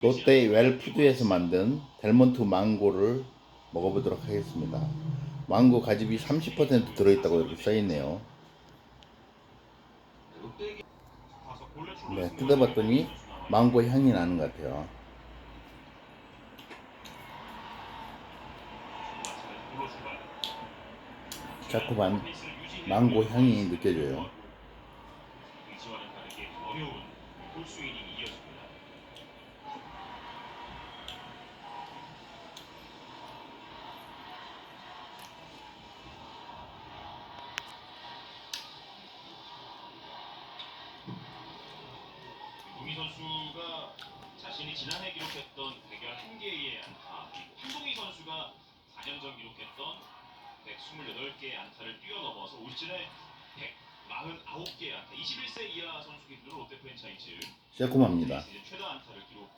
롯데 웰푸드에서 만든 델몬트 망고를 먹어보도록 하겠습니다. 망고 가집이 30% 들어있다고 이렇게 써있네요. 네, 뜯어봤더니 망고 향이 나는 것 같아요. 자꾸만 망고 향이 느껴져요. 우미 선수가 자신이 지난해 기록했던 111개의 안타, 그리고 한동희 선수가 4년 전 기록했던 128개의 안타를 뛰어넘어서 올 시즌에 149개의 안타, 21세 이하 선수 기준으로 롯데 프랜차이즈. 시즌 최다 안타를 기록